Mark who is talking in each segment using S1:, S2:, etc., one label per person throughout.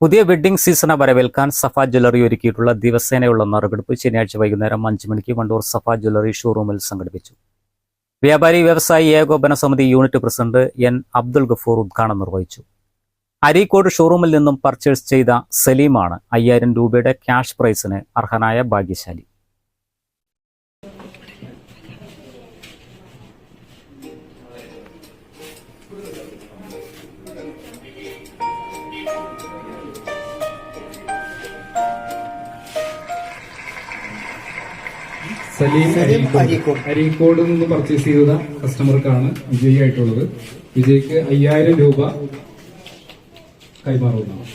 S1: പുതിയ വെഡ്ഡിംഗ് സീസണെ വരവേൽക്കാൻ സഫ ജ്വല്ലറി ഒരുക്കിയിട്ടുള്ള ദിവസേനയുള്ള നറുകെടുപ്പ് ശനിയാഴ്ച വൈകുന്നേരം അഞ്ച് മണിക്ക് വണ്ടൂർ സഫ ജ്വല്ലറി ഷോറൂമിൽ സംഘടിപ്പിച്ചു. വ്യാപാരി വ്യവസായി ഏകോപന സമിതി unit president N Abdul Gafoor ഉദ്ഘാടനം നിർവഹിച്ചു. അരീക്കോട് ഷോറൂമിൽ നിന്നും പർച്ചേസ് ചെയ്ത സലീമാണ് അയ്യായിരം രൂപയുടെ ക്യാഷ് പ്രൈസിന് അർഹനായ ഭാഗ്യശാലി.
S2: സലീം അരീക്കോട്.
S3: അരീക്കോട്.
S2: നിന്ന് പർച്ചേസ് ചെയ്ത കസ്റ്റമർക്കാണ് വിജയ് ആയിട്ടുള്ളത് വിജയ്ക്ക് അയ്യായിരം രൂപ കൈമാറുന്നതാണ്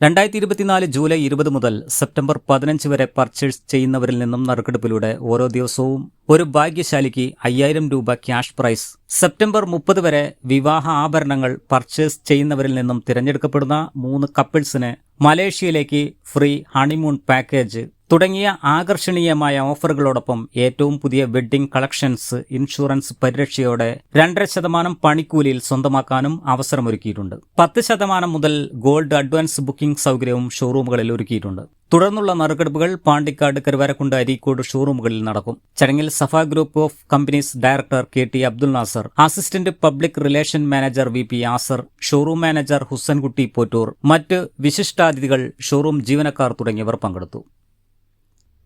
S1: രണ്ടായിരത്തി ഇരുപത്തിനാല് ജൂലൈ ഇരുപത് മുതൽ സെപ്റ്റംബർ പതിനഞ്ച് വരെ പർച്ചേസ് ചെയ്യുന്നവരിൽ നിന്നും നറുക്കെടുപ്പിലൂടെ ഓരോ ദിവസവും ഒരു ഭാഗ്യശാലിക്ക് അയ്യായിരം രൂപ ക്യാഷ് പ്രൈസ് സെപ്റ്റംബർ മുപ്പത് വരെ വിവാഹ ആഭരണങ്ങൾ പർച്ചേസ് ചെയ്യുന്നവരിൽ നിന്നും തിരഞ്ഞെടുക്കപ്പെടുന്ന മൂന്ന് കപ്പിൾസിന് മലേഷ്യയിലേക്ക് ഫ്രീ ഹണിമൂൺ പാക്കേജ് തുടങ്ങിയ ആകർഷണീയമായ ഓഫറുകളോടൊപ്പം ഏറ്റവും പുതിയ വെഡ്ഡിംഗ് കളക്ഷൻസ് ഇൻഷുറൻസ് പരിരക്ഷയോടെ രണ്ടര ശതമാനം പണിക്കൂലിയിൽ സ്വന്തമാക്കാനും അവസരമൊരുക്കിയിട്ടുണ്ട്. പത്ത് ശതമാനം മുതൽ ഗോൾഡ് അഡ്വാൻസ് ബുക്കിംഗ് സൗകര്യവും ഷോറൂമുകളിൽ ഒരുക്കിയിട്ടുണ്ട്. തുടർന്നുള്ള നറുക്കെടുപ്പുകൾ പാണ്ടിക്കാട് കരുവാരക്കുണ്ട് അരീക്കോട് ഷോറൂമുകളിൽ നടക്കും. ചടങ്ങിൽ Safa group of companies director K T Abdul Nasar assistant public relation manager V P Asar showroom manager Husankutty Pottur മറ്റ് വിശിഷ്ടാതിഥികൾ ഷോറൂം ജീവനക്കാർ തുടങ്ങിയവർ പങ്കെടുത്തു.